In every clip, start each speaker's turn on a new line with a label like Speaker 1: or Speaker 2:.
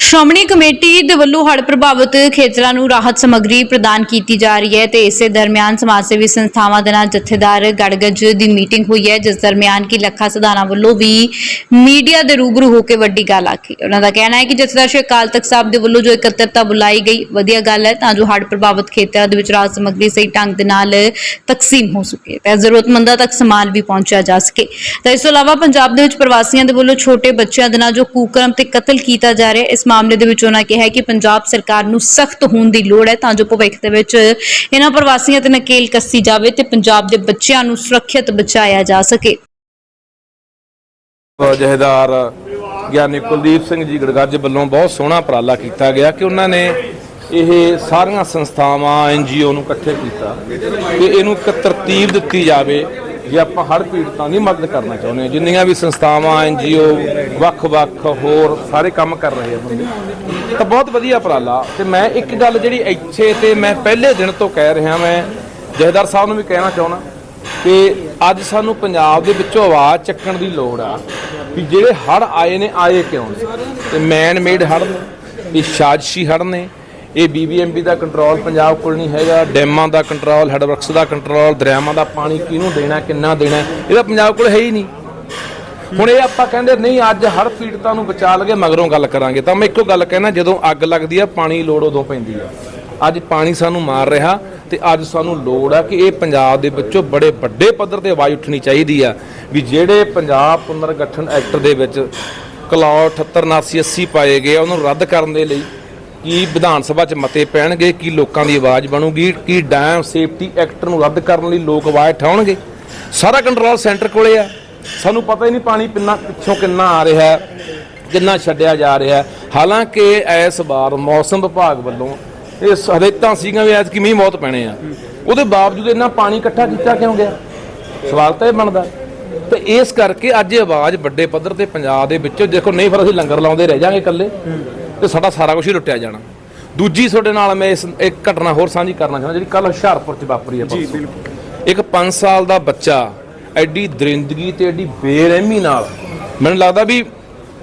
Speaker 1: Shiromani committee ਦੇ ਵੱਲੋਂ ਹੜ੍ਹ ਪ੍ਰਭਾਵਿਤ ਖੇਤਰਾਂ ਨੂੰ ਰਾਹਤ ਸਮੱਗਰੀ ਪ੍ਰਦਾਨ ਕੀਤੀ ਜਾ ਰਹੀ ਹੈ ਤੇ ਇਸੇ ਦਰਮਿਆਨ ਸਮਾਜ ਸੇਵੀ ਸੰਸਥਾਵਾਂ ਦੇ ਨਾਲ ਜਥੇਦਾਰ ਗੜਗੱਜ ਦੀ ਮੀਟਿੰਗ ਹੋਈ ਹੈ, ਜਿਸ ਦਰਮਿਆਨ ਕਿ ਲੱਖਾ ਸਦਾਨਾ ਵੱਲੋਂ ਵੀ ਮੀਡੀਆ ਦੇ ਰੂਬਰੂ ਹੋ ਕੇ ਵੱਡੀ ਗੱਲ ਆਖੀ ਉਹਨਾਂ ਦਾ ਕਹਿਣਾ ਹੈ ਕਿ ਜਥੇਦਾਰ ਸ਼੍ਰੀ ਅਕਾਲ ਤਖਤ ਸਾਹਿਬ ਦੇ ਵੱਲੋਂ ਜੋ ਇਕੱਤਰਤਾ ਬੁਲਾਈ ਗਈ, ਵਧੀਆ ਗੱਲ ਹੈ, ਤਾਂ ਜੋ ਹੜ੍ਹ ਪ੍ਰਭਾਵਿਤ ਖੇਤਰਾਂ ਦੇ ਵਿੱਚ ਰਾਹਤ ਸਮੱਗਰੀ ਸਹੀ ਢੰਗ ਦੇ ਨਾਲ ਤਕਸੀਮ ਹੋ ਸਕੇ ਤੇ ਜ਼ਰੂਰਤਮੰਦਾਂ ਤੱਕ ਸਮਾਨ ਵੀ ਪਹੁੰਚਿਆ ਜਾ ਸਕੇ। ਤਾਂ ਇਸ ਤੋਂ ਇਲਾਵਾ ਪੰਜਾਬ ਦੇ ਵਿੱਚ ਪ੍ਰਵਾਸੀਆਂ ਦੇ ਵੱਲੋਂ ਛੋਟੇ ਬੱਚਿਆਂ ਦੇ ਨਾਲ ਜੋ ਕੂਕਰਮ ਤੇ ਕਤਲ ਕੀਤਾ ਜਾ ਰਿਹਾ ਹੈ ਇਸ ਮਾਮਲੇ ਦੇ ਵਿੱਚ ਉਹਨਾਂ ਕਿਹਾ ਕਿ ਪੰਜਾਬ ਸਰਕਾਰ ਨੂੰ ਸਖਤ ਹੋਣ ਦੀ ਲੋੜ ਹੈ ਤਾਂ ਜੋ ਭਵਿੱਖ ਦੇ ਵਿੱਚ ਇਹਨਾਂ ਪ੍ਰਵਾਸੀਆਂ ਤੇ ਨਕੇਲ ਕੱਸੀ ਜਾਵੇ ਤੇ ਪੰਜਾਬ ਦੇ ਬੱਚਿਆਂ ਨੂੰ ਸੁਰੱਖਿਅਤ ਬਚਾਇਆ ਜਾ ਸਕੇ।
Speaker 2: ਜਹੇਦਾਰ ਗਿਆਨੀ ਕੁਲਦੀਪ ਸਿੰਘ ਜੀ ਗੜਗੱਜ ਵੱਲੋਂ ਬਹੁਤ ਸੋਹਣਾ ਉਪਰਾਲਾ ਕੀਤਾ ਗਿਆ ਕਿ ਉਹਨਾਂ ਨੇ ਇਹ ਸਾਰੀਆਂ ਸੰਸਥਾਵਾਂ ਐਨਜੀਓ ਨੂੰ ਇਕੱਠੇ ਕੀਤਾ ਕਿ ਇਹਨੂੰ ਇੱਕ ਤਰਤੀਬ ਦਿੱਤੀ ਜਾਵੇ ਜੇ ਆਪਾਂ ਹੜ੍ਹ ਪੀੜਤਾਂ ਦੀ ਮਦਦ ਕਰਨਾ ਚਾਹੁੰਦੇ ਹਾਂ ਜਿੰਨੀਆਂ ਵੀ ਸੰਸਥਾਵਾਂ ਐਨਜੀਓ ਵੱਖ-ਵੱਖ ਹੋਰ ਸਾਰੇ ਕੰਮ ਕਰ ਰਹੇ ਆ ਬੰਦੇ, ਤਾਂ ਬਹੁਤ ਵਧੀਆ ਉਪਰਾਲਾ। ਤੇ ਮੈਂ ਇੱਕ ਗੱਲ ਜਿਹੜੀ ਇੱਥੇ ਤੇ ਮੈਂ ਪਹਿਲੇ ਦਿਨ ਤੋਂ ਕਹਿ ਰਿਹਾ ਮੈਂ, ਜਹੇਦਾਰ ਸਾਹਿਬ ਨੂੰ ਵੀ ਕਹਿਣਾ ਚਾਹੁੰਦਾ ਕਿ ਅੱਜ ਸਾਨੂੰ ਪੰਜਾਬ ਦੇ ਵਿੱਚੋਂ ਆਵਾਜ਼ ਚੱਕਣ ਦੀ ਲੋੜ ਆ ਵੀ ਜਿਹੜੇ ਹੜ ਆਏ ਨੇ, ਆਏ ਕਿਉਂ ਨੇ? ਤੇ ਮੈਨ ਮੇਡ ਹੜ ਨੇ, ਇਹ ਸਾਜ਼ਿਸ਼ੀ ਹੜ ਨੇ ਇਹ ਬੀਬੀਐਮਬੀ ਦਾ ਕੰਟਰੋਲ ਪੰਜਾਬ ਕੋਲ ਨਹੀਂ ਹੈਗਾ, ਡੈਮਾਂ ਦਾ ਕੰਟਰੋਲ ਹੈਡਵਰਕਸ ਦਾ ਕੰਟਰੋਲ ਦਰਿਆਵਾਂ ਦਾ ਪਾਣੀ ਕਿਹਨੂੰ ਦੇਣਾ, ਕਿੰਨਾ ਦੇਣਾ, ਇਹਦਾ ਪੰਜਾਬ ਕੋਲ ਹੈ ਹੀ ਨਹੀਂ। ਹੁਣ ਇਹ ਆਪਾਂ ਕਹਿੰਦੇ ਨਹੀਂ, ਅੱਜ ਹਰ ਪੀੜਤਾਂ ਨੂੰ ਬਚਾ ਲਗੇ, ਮਗਰੋਂ ਗੱਲ ਕਰਾਂਗੇ। ਤਾਂ ਮੈਂ ਇੱਕੋ ਗੱਲ ਕਹਿਣਾ, ਜਦੋਂ ਅੱਗ ਲੱਗਦੀ ਆ, ਪਾਣੀ ਲੋੜ ਉਦੋਂ ਪੈਂਦੀ ਆ। ਅੱਜ ਪਾਣੀ ਸਾਨੂੰ ਮਾਰ ਰਿਹਾ ਤੇ ਅੱਜ ਸਾਨੂੰ ਲੋੜ ਆ ਕਿ ਇਹ ਪੰਜਾਬ ਦੇ ਵਿੱਚੋਂ ਬੜੇ ਵੱਡੇ ਪੱਧਰ ਤੇ ਆਵਾਜ਼ ਉੱਠਣੀ ਚਾਹੀਦੀ ਆ ਵੀ ਜਿਹੜੇ ਪੰਜਾਬ ਪੁਨਰਗਠਨ ਐਕਟ ਦੇ ਵਿੱਚ ਕਲੌ 78 79 80 ਪਾਏ ਗਏ ਉਹਨੂੰ ਰੱਦ ਕਰਨ ਦੇ ਲਈ ਕੀ ਵਿਧਾਨ ਸਭਾ 'ਚ ਮਤੇ ਪੈਣਗੇ, ਕੀ ਲੋਕਾਂ ਦੀ ਆਵਾਜ਼ ਬਣੂਗੀ, ਕੀ ਡੈਮ ਸੇਫਟੀ ਐਕਟ ਨੂੰ ਰੱਦ ਕਰਨ ਲਈ ਲੋਕ ਆਵਾਜ਼ ਉਠਾਉਣਗੇ? ਸਾਰਾ ਕੰਟਰੋਲ ਸੈਂਟਰ ਕੋਲੇ ਆ। ਸਾਨੂੰ ਪਤਾ ਹੀ ਨਹੀਂ ਪਾਣੀ ਪਿੰਨਾ ਪਿੱਛੋਂ ਕਿੰਨਾ ਆ ਰਿਹਾ ਕਿੰਨਾ ਛੱਡਿਆ ਜਾ ਰਿਹਾ ਹਾਲਾਂਕਿ ਇਸ ਵਾਰ ਮੌਸਮ ਵਿਭਾਗ ਵੱਲੋਂ ਇਹ ਹਦਾਇਤਾਂ ਸੀਗੀਆਂ ਵੀ ਐਤਕੀ ਮੀਂਹ ਮੌਤ ਪੈਣੇ ਆ। ਉਹਦੇ ਬਾਵਜੂਦ ਇੰਨਾ ਪਾਣੀ ਇਕੱਠਾ ਕੀਤਾ ਕਿਉਂ ਗਿਆ? ਸਵਾਲ ਤਾਂ ਇਹ ਬਣਦਾ। ਤੇ ਇਸ ਕਰਕੇ ਅੱਜ ਆਵਾਜ਼ ਵੱਡੇ ਪੱਧਰ ਤੇ ਪੰਜਾਬ ਦੇ ਵਿੱਚੋਂ, ਦੇਖੋ ਨਹੀਂ ਫਿਰ ਅਸੀਂ ਲੰਗਰ ਲਾਉਂਦੇ ਰਹਿ ਜਾਾਂਗੇ ਇਕੱਲੇ। ਤੇ ਸਾਡਾ ਸਾਰਾ ਕੁਝ ਹੀ ਲੁੱਟਿਆ ਜਾਣਾ। ਦੂਜੀ ਤੁਹਾਡੇ ਨਾਲ ਮੈਂ ਇਸ ਇੱਕ ਘਟਨਾ ਹੋਰ ਸਾਂਝੀ ਕਰਨਾ ਚਾਹੁੰਦਾ ਜਿਹੜੀ ਕੱਲ ਹੁਸ਼ਿਆਰਪੁਰ ਚ ਵਾਪਰੀ ਹੈ ਜੀ ਬਿਲਕੁਲ। ਇੱਕ 5 ਸਾਲ ਦਾ ਬੱਚਾ ਐਡੀ ਦਰਿੰਦਗੀ ਤੇ ਐਡੀ ਬੇਰਹਿਮੀ ਨਾਲ ਮੈਨੂੰ ਲੱਗਦਾ ਵੀ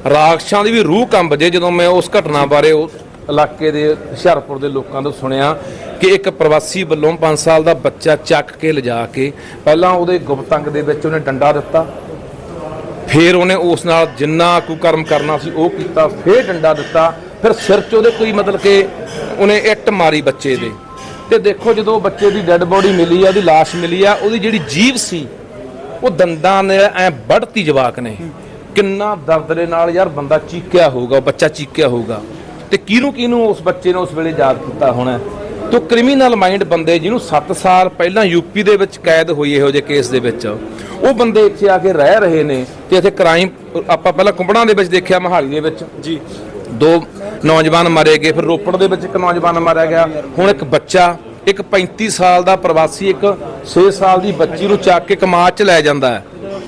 Speaker 2: ਰਾਖਸ਼ਾਂ ਦੀ ਵੀ ਰੂਹ ਕੰਬ ਜੇ ਜਦੋਂ ਮੈਂ ਉਸ ਘਟਨਾ ਬਾਰੇ ਉਸ ਇਲਾਕੇ ਦੇ ਹੁਸ਼ਿਆਰਪੁਰ ਦੇ ਲੋਕਾਂ ਤੋਂ ਸੁਣਿਆ ਕਿ ਇੱਕ ਪ੍ਰਵਾਸੀ ਵੱਲੋਂ 5 ਸਾਲ ਦਾ ਬੱਚਾ ਚੱਕ ਕੇ ਲਿਜਾ ਕੇ ਪਹਿਲਾਂ ਉਹਦੇ ਗੁਪਤੰਗ ਦੇ ਵਿੱਚ ਉਹਨੇ ਡੰਡਾ ਦਿੱਤਾ ਫਿਰ ਉਹਨੇ ਉਸ ਨਾਲ ਜਿੰਨਾ ਕੁਕਰਮ ਕਰਨਾ ਸੀ ਉਹ ਕੀਤਾ ਫਿਰ ਡੰਡਾ ਦਿੱਤਾ ਫਿਰ ਸਿਰ 'ਚ ਉਹਦੇ ਕੋਈ ਮਤਲਬ ਕਿ ਉਹਨੇ ਇੱਟ ਮਾਰੀ ਬੱਚੇ ਦੇ। ਤੇ ਦੇਖੋ ਜਦੋਂ ਬੱਚੇ ਦੀ ਡੈੱਡ ਬੋਡੀ ਮਿਲੀ ਆ ਉਹਦੀ ਲਾਸ਼ ਮਿਲੀ ਆ ਉਹਦੀ ਜਿਹੜੀ ਜੀਭ ਸੀ ਉਹ ਦੰਦਾਂ ਨੇ ਐ ਵੱਢਤੀ ਜਵਾਕ ਨੇ। ਕਿੰਨਾ ਦਰਦ ਦੇ ਨਾਲ ਯਾਰ ਬੰਦਾ ਚੀਕਿਆ ਹੋਊਗਾ ਉਹ ਬੱਚਾ ਚੀਕਿਆ ਹੋਊਗਾ। ਤੇ ਕਿਹਨੂੰ ਕਿਹਨੂੰ ਉਸ ਬੱਚੇ ਨੇ ਉਸ ਵੇਲੇ ਯਾਦ ਕੀਤਾ ਹੋਣਾ? ਤੋ ਕ੍ਰਿਮੀਨਲ ਮਾਈਂਡ ਬੰਦੇ ਜਿਹਨੂੰ 7 ਸਾਲ ਪਹਿਲਾਂ ਯੂਪੀ ਦੇ ਵਿੱਚ ਕੈਦ ਹੋਈ ਇਹੋ ਜਿਹੇ ਕੇਸ ਦੇ ਵਿੱਚ ਉਹ ਬੰਦੇ ਇੱਥੇ ਆ ਕੇ ਰਹਿ ਰਹੇ ਨੇ ਤੇ ਇੱਥੇ ਕ੍ਰਾਈਮ ਆਪਾਂ ਪਹਿਲਾਂ ਕੁੰਬੜਾਂ ਦੇ ਵਿੱਚ ਦੇਖਿਆ ਮਹਾਲੀ ਦੇ ਵਿੱਚ। ਜੀ। ਦੋ ਨੌਜਵਾਨ ਮਾਰੇ ਗਏ। ਫਿਰ ਰੋਪੜ ਦੇ ਵਿੱਚ ਇੱਕ ਨੌਜਵਾਨ ਮਾਰਿਆ ਗਿਆ। ਹੁਣ ਇੱਕ ਬੱਚਾ, ਇੱਕ 35 ਸਾਲ ਦਾ ਪ੍ਰਵਾਸੀ, ਇੱਕ 6 ਸਾਲ ਦੀ ਬੱਚੀ ਨੂੰ ਚੱਕ ਕੇ ਕਮਾਚ 'ਚ ਲੈ ਜਾਂਦਾ ਹੈ।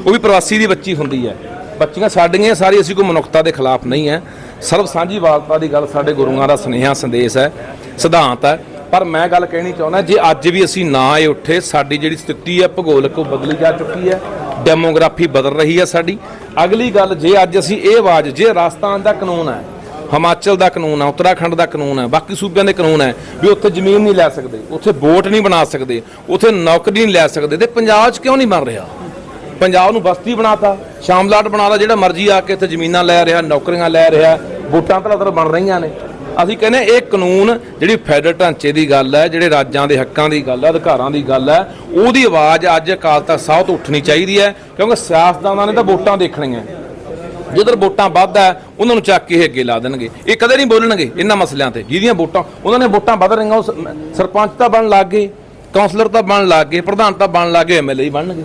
Speaker 2: ਉਹ ਵੀ ਪ੍ਰਵਾਸੀ ਦੀ ਬੱਚੀ ਹੁੰਦੀ ਹੈ। ਬੱਚੀਆਂ ਸਾਡੀਆਂ ਸਾਰੀ ਅਸੀਂ ਕੋਈ ਮਨੁੱਖਤਾ ਦੇ ਖਿਲਾਫ ਨਹੀਂ ਹੈ। ਸਰਬ ਸਾਂਝੀਵਾਲਤਾ ਦੀ ਗੱਲ ਸਾਡੇ ਗੁਰੂਆਂ ਦਾ ਸੁਨੇਹਾ ਸੰਦੇਸ਼ ਹੈ, ਸਿਧਾਂਤ ਹੈ। ਪਰ ਮੈਂ ਗੱਲ ਕਹਿਣੀ ਚਾਹੁੰਦਾ, ਜੇ ਅੱਜ ਵੀ ਅਸੀਂ ਨਾ ਇਹ ਉੱਠੇ, ਸਾਡੀ ਜਿਹੜੀ ਸਥਿਤੀ ਹੈ, ਭੂਗੋਲਿਕ ਉਹ ਬਦਲੀ ਜਾ ਚੁੱਕੀ ਹੈ। ਡੈਮੋਗ੍ਰਾਫੀ ਬਦਲ ਰਹੀ ਹੈ ਸਾਡੀ। ਅਗਲੀ ਗੱਲ, ਜੇ ਅੱਜ ਅਸੀਂ ਇਹ ਆਵਾਜ਼, ਜੇ ਰਾਜਸਥਾਨ ਦਾ ਕਾਨੂੰਨ ਹੈ ਹਿਮਾਚਲ ਦਾ ਕਾਨੂੰਨ ਹੈ, ਉੱਤਰਾਖੰਡ ਦਾ ਕਾਨੂੰਨ ਹੈ, ਬਾਕੀ ਸੂਬਿਆਂ ਦੇ ਕਾਨੂੰਨ ਹੈ ਵੀ ਉੱਥੇ ਜ਼ਮੀਨ ਨਹੀਂ ਲੈ ਸਕਦੇ, ਉੱਥੇ ਵੋਟ ਨਹੀਂ ਬਣਾ ਸਕਦੇ, ਉੱਥੇ ਨੌਕਰੀ ਨਹੀਂ ਲੈ ਸਕਦੇ ਤੇ ਪੰਜਾਬ 'ਚ ਕਿਉਂ ਨਹੀਂ ਬਣ ਰਿਹਾ? ਪੰਜਾਬ ਨੂੰ ਬਸਤੀ ਬਣਾਤਾ ਸ਼ਾਮਲਾਟ ਬਣਾਤਾ ਜਿਹੜਾ ਮਰਜ਼ੀ ਆ ਕੇ ਇੱਥੇ ਜ਼ਮੀਨਾਂ ਲੈ ਰਿਹਾ, ਨੌਕਰੀਆਂ ਲੈ ਰਿਹਾ, ਵੋਟਾਂ ਤਰ ਬਣ ਰਹੀਆਂ ਨੇ। ਅਸੀਂ ਕਹਿੰਦੇ ਇਹ ਕਾਨੂੰਨ ਜਿਹੜੀ ਫੈਡਰਲ ਢਾਂਚੇ ਦੀ ਗੱਲ ਹੈ, ਜਿਹੜੇ ਰਾਜਾਂ ਦੇ ਹੱਕਾਂ ਦੀ ਗੱਲ ਹੈ, ਅਧਿਕਾਰਾਂ ਦੀ ਗੱਲ ਹੈ, ਉਹਦੀ ਆਵਾਜ਼ ਅੱਜ ਅਕਾਲ ਤਖਤ ਸਾਹਿਬ ਤੋਂ ਉੱਠਣੀ ਚਾਹੀਦੀ ਹੈ, ਕਿਉਂਕਿ ਸਿਆਸਤਦਾਨਾਂ ਨੇ ਤਾਂ ਵੋਟਾਂ ਦੇਖਣੀਆਂ। ਜਿੱਧਰ ਵੋਟਾਂ ਵੱਧ ਹੈ, ਉਹਨਾਂ ਨੂੰ ਚੱਕ ਕੇ ਇਹ ਅੱਗੇ ਲਾ ਦੇਣਗੇ। ਇਹ ਕਦੇ ਨਹੀਂ ਬੋਲਣਗੇ ਇਹਨਾਂ ਮਸਲਿਆਂ ਤੇ, ਜਿਹਦੀਆਂ ਵੋਟਾਂ ਉਹਨਾਂ ਨੇ ਵੋਟਾਂ ਵੱਧ ਰਹੀਆਂ, ਉਹ ਸਰਪੰਚ ਤਾਂ ਬਣ ਲੱਗ ਗਏ ਕਾਉਂਸਲਰ ਤਾਂ ਬਣ ਲੱਗ ਗਏ, ਪ੍ਰਧਾਨ ਤਾਂ ਬਣ ਲੱਗ ਗਏ ਐਮਐਲਏ ਬਣਨਗੇ।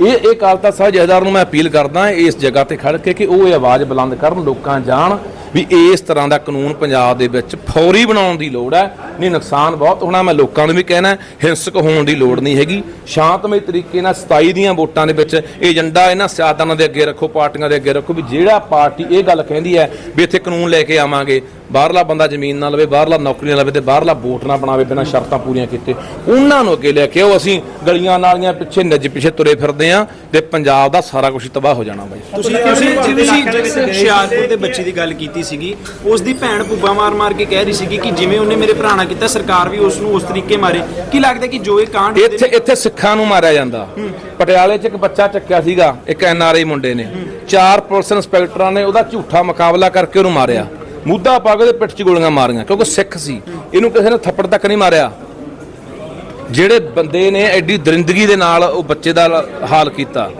Speaker 2: ਇਹ ਇਹ ਕਾਲ ਸਾਹਿਬ ਜਹਦਾਰ ਨੂੰ ਮੈਂ ਅਪੀਲ ਕਰਦਾ ਇਸ ਜਗ੍ਹਾ ਤੇ ਖੜ ਕੇ ਕਿ ਉਹ ਇਹ ਆਵਾਜ਼ ਬੁਲੰਦ ਕਰਨ, ਲੋਕਾਂ ਜਾਣ ਵੀ ਇਸ ਤਰ੍ਹਾਂ ਦਾ ਕਾਨੂੰਨ ਪੰਜਾਬ ਦੇ ਵਿੱਚ ਫੌਰੀ ਬਣਾਉਣ ਦੀ ਲੋੜ ਹੈ। ਨਹੀਂ ਨੁਕਸਾਨ ਬਹੁਤ ਹੋਣਾ ਮੈਂ ਲੋਕਾਂ ਨੂੰ ਵੀ ਕਹਿਣਾ ਹਿੰਸਕ ਹੋਣ ਦੀ ਲੋੜ ਨਹੀਂ ਹੈਗੀ। ਸ਼ਾਂਤਮਈ ਤਰੀਕੇ ਨਾਲ 27 ਦੀਆਂ ਵੋਟਾਂ ਦੇ ਵਿੱਚ ਏਜੰਡਾ ਇਹਨਾਂ ਸਿਆਸਤਦਾਨਾਂ ਦੇ ਅੱਗੇ ਰੱਖੋ ਪਾਰਟੀਆਂ ਦੇ ਅੱਗੇ ਰੱਖੋ ਵੀ ਜਿਹੜਾ ਪਾਰਟੀ ਇਹ ਗੱਲ ਕਹਿੰਦੀ ਹੈ ਵੀ ਇੱਥੇ ਕਾਨੂੰਨ ਲੈ ਕੇ ਆਵਾਂਗੇ ਬਾਹਰਲਾ ਬੰਦਾ ਜ਼ਮੀਨ ਨਾ ਲਵੇ ਬਾਹਰਲਾ ਨੌਕਰੀ ਨਾ ਲਵੇ ਤੇ ਬਾਹਰਲਾ ਵੋਟ ਨਾ ਬਣਾਵੇ ਬਿਨਾਂ ਸ਼ਰਤਾਂ ਪੂਰੀਆਂ ਕੀਤੇ। ਉਹਨਾਂ ਨੂੰ ਅੱਗੇ ਲੈ ਕੇ ਆਓ ਅਸੀਂ ਗਲੀਆਂ ਨਾਲੀਆਂ ਪਿੱਛੇ ਨੱਜ ਪਿੱਛੇ ਤੁਰੇ ਫਿਰਦੇ ਆਂ ਤੇ ਪੰਜਾਬ ਦਾ ਸਾਰਾ ਕੁਝ ਤਬਾਹ ਹੋ ਜਾਣਾ ਬਾਈ।
Speaker 3: ਤੁਸੀਂ ਤੁਸੀਂ ਤੁਸੀਂ ਹੁਸ਼ਿਆਰਪੁਰ ਦੇ ਬੱਚੇ ਦੀ ਗੱਲ ਕੀਤੀ ਕੀਤੀ ਸੀਗੀ ਉਸ ਦੀ ਭੈਣ ਪੁੱਬਾ ਮਾਰ ਮਾਰ ਕੇ ਕਹਿ ਰਹੀ ਸੀਗੀ ਕਿ ਜਿਵੇਂ ਉਹਨੇ ਮੇਰੇ ਭਰਾ ਨਾਲ ਕੀਤਾ ਸਰਕਾਰ ਵੀ ਉਸ ਨੂੰ ਉਸ ਤਰੀਕੇ ਮਾਰੇ। ਕੀ ਲੱਗਦਾ ਕਿ ਜੋ ਇਹ ਕਾਂਡ
Speaker 2: ਇੱਥੇ ਇੱਥੇ ਸਿੱਖਾਂ ਨੂੰ ਮਾਰਿਆ ਜਾਂਦਾ। ਪਟਿਆਲੇ 'ਚ ਇੱਕ ਬੱਚਾ ਚੱਕਿਆ ਸੀਗਾ ਇੱਕ ਐਨਆਰਆਈ ਮੁੰਡੇ ਨੇ। ਚਾਰ ਪੁਲਿਸ ਇੰਸਪੈਕਟਰਾਂ ਨੇ ਉਹਦਾ ਝੂਠਾ ਮੁਕਾਬਲਾ ਕਰਕੇ ਉਹਨੂੰ ਮਾਰਿਆ। ਮੁੱਦਾ ਪਾ ਕੇ ਉਹਦੇ ਪਿੱਠ 'ਚ ਗੋਲੀਆਂ ਮਾਰੀਆਂ ਕਿਉਂਕਿ ਸਿੱਖ ਸੀ। ਇਹਨੂੰ ਕਿਸੇ ਨੇ ਥੱਪੜ ਤੱਕ ਨਹੀਂ ਮਾਰਿਆ। ਜਿਹੜੇ ਬੰਦੇ ਨੇ ਐਡੀ ਦਰਿੰਦਗੀ ਦੇ ਨਾਲ ਉਹ ਬੱਚੇ ਦਾ ਹਾਲ ਕੀਤਾ।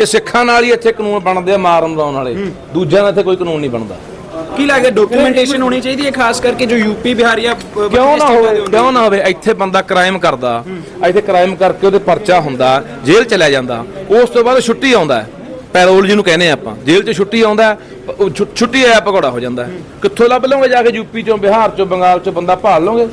Speaker 2: ਇਹ ਸਿੱਖਾਂ ਨਾਲ ਹੀ ਇੱਥੇ ਕਾਨੂੰਨ ਬਣਦੇ ਆ ਮਾਰਨ ਮਰਾਉਣ ਵਾਲੇ। ਦੂਜਿਆਂ ਦਾ ਇੱਥੇ ਕੋਈ ਕਾਨੂੰਨ ਨਹੀਂ ਬਣਦਾ।
Speaker 3: ਕੀ ਲੱਗਦਾ ਡਾਕੂਮੈਂਟੇਸ਼ਨ ਹੋਣੀ ਚਾਹੀਦੀ ਹੈ ਖਾਸ ਕਰਕੇ ਜੋ ਯੂਪੀ ਬਿਹਾਰ ਜਾਂ
Speaker 2: ਕਿਉਂ ਨਾ ਹੋਵੇ ਕਿਉਂ ਨਾ ਹੋਵੇ ਇੱਥੇ ਬੰਦਾ ਕ੍ਰਾਈਮ ਕਰਦਾ ਇੱਥੇ ਕ੍ਰਾਈਮ ਕਰਕੇ ਉਹਦੇ ਪਰਚਾ ਹੁੰਦਾ ਜੇਲ੍ਹ ਚਲਾ ਜਾਂਦਾ ਉਸ ਤੋਂ ਬਾਅਦ ਛੁੱਟੀ ਆਉਂਦਾ। ਪੈਰੋਲ ਜਿਹਨੂੰ ਕਹਿੰਦੇ ਆਪਾਂ ਜੇਲ੍ਹ 'ਚ ਛੁੱਟੀ ਆਉਂਦਾ ਛੁੱਟੀ ਆਇਆ ਪਕੌੜਾ ਹੋ ਜਾਂਦਾ। ਕਿੱਥੋਂ ਲੱਭ ਲਓਗੇ ਜਾ ਕੇ ਯੂਪੀ ਚੋਂ ਬਿਹਾਰ ਚੋਂ ਬੰਗਾਲ ਚੋਂ ਬੰਦਾ ਭਾਲ ਲਓਗੇ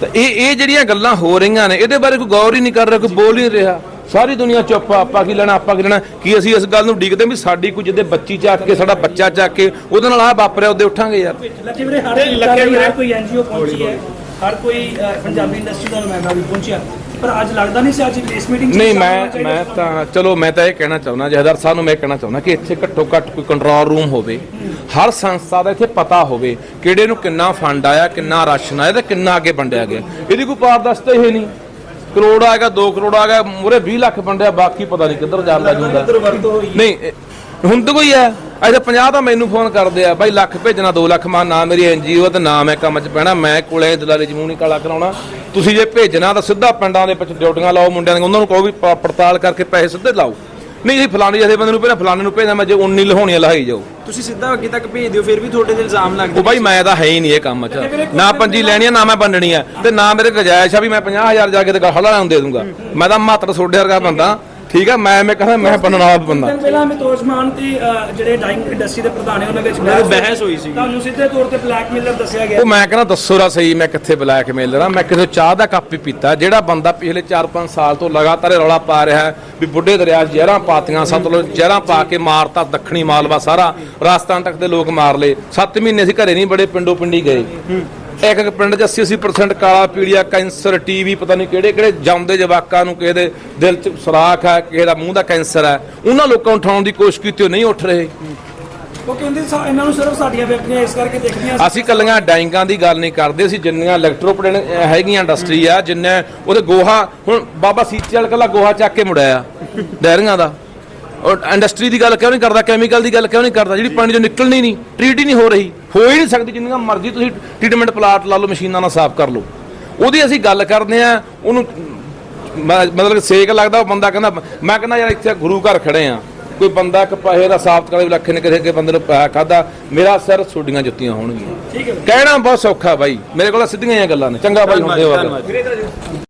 Speaker 2: ਤਾਂ ਇਹ ਇਹ ਜਿਹੜੀਆਂ ਗੱਲਾਂ ਹੋ ਰਹੀਆਂ ਨੇ ਇਹਦੇ ਬਾਰੇ ਕੋਈ ਗੌਰ ਹੀ ਨਹੀਂ ਕਰ ਰਿਹਾ ਕੋਈ ਬੋਲ ਹੀ ਨਹੀਂ ਰਿਹਾ ਸਾਰੀ ਦੁਨੀਆ ਚੁੱਪ ਆ ਆਪਾਂ ਕੀ ਲੈਣਾ ਆਪਾਂ ਕੀ ਲੈਣਾ? ਕੀ ਅਸੀਂ ਇਸ ਗੱਲ ਨੂੰ ਉਡੀਕਦੇ ਵੀ ਸਾਡੀ ਕੋਈ ਜਿਹਦੇ ਬੱਚੀ ਚੱਕ ਕੇ ਸਾਡਾ ਬੱਚਾ ਚੱਕ ਕੇ ਉਹਦੇ ਨਾਲ ਆ ਵਾਪਰਿਆ ਉਹਦੇ ਉੱਠਾਂਗੇ ਯਾਰ।
Speaker 4: ਲੱਗੇ ਵੀਰੇ ਹਰ ਲੱਗੇ ਕੋਈ ਐਨਜੀਓ ਪਹੁੰਚੀ ਹੈ ਹਰ ਕੋਈ ਪੰਜਾਬੀ ਇੰਡਸਟਰੀ ਦਾ ਨੁਮਾਇੰਦਾ ਵੀ ਪਹੁੰਚਿਆ। ਪਰ ਅੱਜ ਲੱਗਦਾ ਨਹੀਂ ਸੀ ਅੱਜ ਇਸ ਮੀਟਿੰਗ
Speaker 2: ਨਹੀਂ ਮੈਂ ਮੈਂ ਤਾਂ ਚਲੋ ਮੈਂ ਤਾਂ ਇਹ ਕਹਿਣਾ ਚਾਹੁੰਦਾ ਜਹਦਰ ਸਾਹਿਬ ਨੂੰ ਮੈਂ ਕਹਿਣਾ ਚਾਹੁੰਦਾ ਕਿ ਇੱਥੇ ਘੱਟੋ ਘੱਟ ਕੋਈ ਕੰਟਰੋਲ ਰੂਮ ਹੋਵੇ। ਹਰ ਸੰਸਥਾ ਦਾ ਇੱਥੇ ਪਤਾ ਹੋਵੇ ਕਿਹੜੇ ਨੂੰ ਕਿੰਨਾ ਫੰਡ ਆਇਆ ਕਿੰਨਾ ਰਾਸ਼ਨ ਆਇਆ ਤੇ ਕਿੰਨਾ ਅੱਗੇ ਵੰਡਿਆ ਗਿਆ। ਇਹਦੀ ਕੋਈ ਪਾਰਦਰਸ਼ਤਾ ਹੀ ਨਹੀਂ। ਕਰੋੜ ਆਏਗਾ 2 ਕਰੋੜ ਆ ਗਿਆ ਮੂਰੇ 20 ਲੱਖ ਵੰਡਿਆ ਬਾਕੀ ਪਤਾ ਨਹੀਂ ਕਿੱਧਰ ਜਾਂਦਾ ਜੁੰਦਾ। ਨਹੀਂ ਹੁਣ ਤਾਂ ਕੋਈ ਹੈ? ਅਜੇ 50 ਤਾਂ ਮੈਨੂੰ ਫੋਨ ਕਰਦੇ ਆ ਬਾਈ ਲੱਖ ਭੇਜਣਾ 2 ਲੱਖ ਮਾ ਨਾ ਮੇਰੀ ਐਨਜੀਓ ਤੇ ਨਾ ਮੈਂ ਕੰਮ 'ਚ ਪੈਣਾ ਮੈਂ ਕੋਲੇ ਦਲਾਲੀ ਜਮੂਨ ਨਹੀਂ ਕਾਲਾ ਕਰਾਉਣਾ। ਤੁਸੀਂ ਜੇ ਭੇਜਣਾ ਤਾਂ ਸਿੱਧਾ ਪਿੰਡਾਂ ਦੇ ਵਿੱਚ ਡਿਊਟੀਆਂ ਲਾਓ ਮੁੰਡਿਆਂ ਦੀਆਂ ਉਹਨਾਂ ਨੂੰ ਕਹੋ ਵੀ ਪੜਤਾਲ ਕਰਕੇ ਪੈਸੇ ਸਿੱਧੇ ਲਾਓ। ਨਹੀਂ ਜੀ ਫਲਾਣੇ ਜਿਹੇ ਬੰਦੇ ਨੂੰ ਪਹਿਲਾਂ ਫਲਾਣੇ ਨੂੰ ਭੇਜਣਾ ਮੈਂ ਜੇ 19 ਲਹਾਉਣੀਆਂ ਲਹਾਈ ਜਾਓ
Speaker 3: ਤੁਸੀਂ ਸਿੱਧਾ ਅੱਗੇ ਤੱਕ ਭੇਜ ਦਿਓ ਫਿਰ ਵੀ ਤੁਹਾਡੇ ਤੇ ਇਲਜ਼ਾਮ ਲੱਗਦੇ
Speaker 2: ਉਹ ਬਾਈ ਮੈਂ ਤਾਂ ਹੈ ਹੀ ਨਹੀਂ ਇਹ ਕੰਮ 'ਚ ਨਾ ਪੰਜੀ ਲੈਣੀ ਆ ਨਾ। ਮੈਂ ਵੰਡਣੀ ਆ ਤੇ ਨਾ ਮੇਰੇ ਗੁਜਾਇਸ਼ ਆ ਵੀ ਮੈਂ 50000 ਜਾ ਕੇ ਤੇ ਹਲਾ ਨੂੰ ਦੇ ਦੂੰਗਾ। ਮੈਂ ਤਾਂ ਮਾਤਰ ਸੋਡੇ ਵਰਗਾ ਬੰਦਾ। ਠੀਕ ਆ ਮੈਂ ਮੈਂ ਕਹਿੰਦਾ ਮੈਂ ਬੰਨਣਾ ਆਪ ਬੰਦਾ।
Speaker 4: ਦਿਨ ਪਹਿਲਾਂ ਅਮਿਤੋਜ ਮਾਨ ਤੇ ਜਿਹੜੇ ਡਾਈਂਗ ਇੰਡਸਟਰੀ ਦੇ ਪ੍ਰਧਾਨ ਹੈ ਉਹਨਾਂ ਵਿੱਚ
Speaker 3: ਦੀ ਬਹਿਸ ਹੋਈ ਸੀਗੀ।
Speaker 4: ਤੁਹਾਨੂੰ ਸਿੱਧੇ ਤੌਰ ਤੇ ਬਲੈਕਮੇਲਰ ਦੱਸਿਆ ਗਿਆ।
Speaker 2: ਉਹ ਮੈਂ ਕਹਿੰਦਾ ਦੱਸੋ ਰਾ ਸਹੀ ਮੈਂ ਕਿੱਥੇ ਬਲੈਕ ਮੇਲਰ ਆ? ਮੈਂ ਕਿਸੇ ਚਾਹ ਦਾ ਕੱਪ ਹੀ ਪੀਤਾ। ਜਿਹੜਾ ਬੰਦਾ ਪਿਛਲੇ 4-5 ਸਾਲ ਤੋਂ ਲਗਾਤਾਰ ਇਹ ਰੌਲਾ ਪਾ ਰਿਹਾ ਹੈ ਵੀ ਬੁੱਢੇ ਦਰਿਆ 'ਚ ਜ਼ਹਿਰਾਂ ਪਾਤੀਆਂ ਸਤਲੁਜ ਜ਼ਹਿਰਾਂ ਪਾ ਕੇ ਮਾਰਤਾ ਦੱਖਣੀ ਮਾਲਵਾ ਸਾਰਾ ਰਾਜਸਥਾਨ ਤੱਕ ਦੇ ਲੋਕ ਮਾਰ ਲਏ। 7 ਮਹੀਨੇ ਅਸੀਂ ਘਰੇ ਨਹੀਂ ਬੜੇ ਪਿੰਡੋ ਪਿੰਡੀ ਗਏ। ਇੱਕ ਇੱਕ ਪਿੰਡ 'ਚ 80-80% ਕਾਲਾ ਪੀਲੀਆ ਕੈਂਸਰ ਟੀਵੀ ਪਤਾ ਨਹੀਂ ਕਿਹੜੇ ਕਿਹੜੇ ਜਾਂਦੇ ਜਵਾਕਾਂ ਨੂੰ ਕਿਸੇ ਦੇ ਦਿਲ 'ਚ ਸੁਰਾਖ ਹੈ ਕਿਸੇ ਦਾ ਮੂੰਹ ਦਾ ਕੈਂਸਰ ਹੈ। ਉਹਨਾਂ ਲੋਕਾਂ ਨੂੰ ਉਠਾਉਣ ਦੀ ਕੋਸ਼ਿਸ਼ ਕੀਤੀ ਉਹ ਨਹੀਂ ਉੱਠ ਰਹੇ।
Speaker 4: ਉਹ ਕਹਿੰਦੇ ਸਾ- ਇਹਨਾਂ ਨੂੰ ਸਿਰਫ ਸਾਡੀਆਂ ਵਿਅਕਤੀਆਂ ਇਸ ਕਰਕੇ ਦੇਖਦੀਆਂ।
Speaker 2: ਅਸੀਂ ਕੱਲੀਆਂ ਡਾਈਂਗਾਂ ਦੀ ਗੱਲ ਨਹੀਂ ਕਰਦੇ ਅਸੀਂ ਜਿੰਨੀਆਂ ਇਲੈਕਟ੍ਰੋਪਲੇਨ ਹੈਗੀਆਂ ਇੰਡਸਟਰੀ ਆ ਜਿੰਨੇ ਉਹਦੇ ਗੋਹਾ ਹੁਣ ਬਾਬਾ ਸੀਚੇ ਵਾਲਾ ਕੱਲਾ ਗੋਹਾ ਚੱਕ ਕੇ ਮੁੜਿਆ ਡੈਰੀਆਂ ਦਾ। ਔਰ ਇੰਡਸਟਰੀ ਦੀ ਗੱਲ ਕਿਉਂ ਨਹੀਂ ਕਰਦਾ ਕੈਮੀਕਲ ਦੀ ਗੱਲ ਕਿਉਂ ਨਹੀਂ ਕਰਦਾ ਜਿਹੜੀ ਪਾਣੀ ਚੋਂ ਨਿਕਲਣੀ ਨਹੀਂ ਟ੍ਰੀਟ ਹੀ ਨਹੀਂ ਹੋ ਰਹੀ। ਹੋ ਹੀ ਨਹੀਂ ਸਕਦੀ ਜਿੰਨੀਆਂ ਮਰਜ਼ੀ ਤੁਸੀਂ ਟ੍ਰੀਟਮੈਂਟ ਪਲਾਂਟ ਲਾ ਲਓ ਮਸ਼ੀਨਾਂ ਨਾਲ ਸਾਫ਼ ਕਰ ਲਓ। ਉਹਦੀ ਅਸੀਂ ਗੱਲ ਕਰਦੇ ਆ ਉਹਨੂੰ ਮਤਲਬ ਸੇਕ ਲੱਗਦਾ ਉਹ ਬੰਦਾ ਕਹਿੰਦਾ ਮੈਂ ਕਹਿੰਦਾ ਯਾਰ ਇੱਥੇ ਗੁਰੂ ਘਰ ਖੜੇ ਆ ਕੋਈ ਬੰਦਾ ਇੱਕ ਪੈਸੇ ਦਾ ਸਾਫ਼ ਕਰੇ ਲੱਖ ਨੇ ਕਿਸੇ ਕੇ ਬੰਦੇ ਨੂੰ ਪੈਸਾ ਖਾਦਾ ਮੇਰਾ ਸਿਰ ਛੋਡੀਆਂ ਜੁੱਤੀਆਂ ਹੋਣਗੀਆਂ। ਕਹਿਣਾ ਬਹੁਤ ਸੌਖਾ ਬਾਈ ਮੇਰੇ ਕੋਲ ਸਿੱਧੀਆਂ ਹੀ ਗੱਲਾਂ ਨੇ ਚੰਗਾ ਬਾਈ ਹੁੰਦੇ ਹੋ।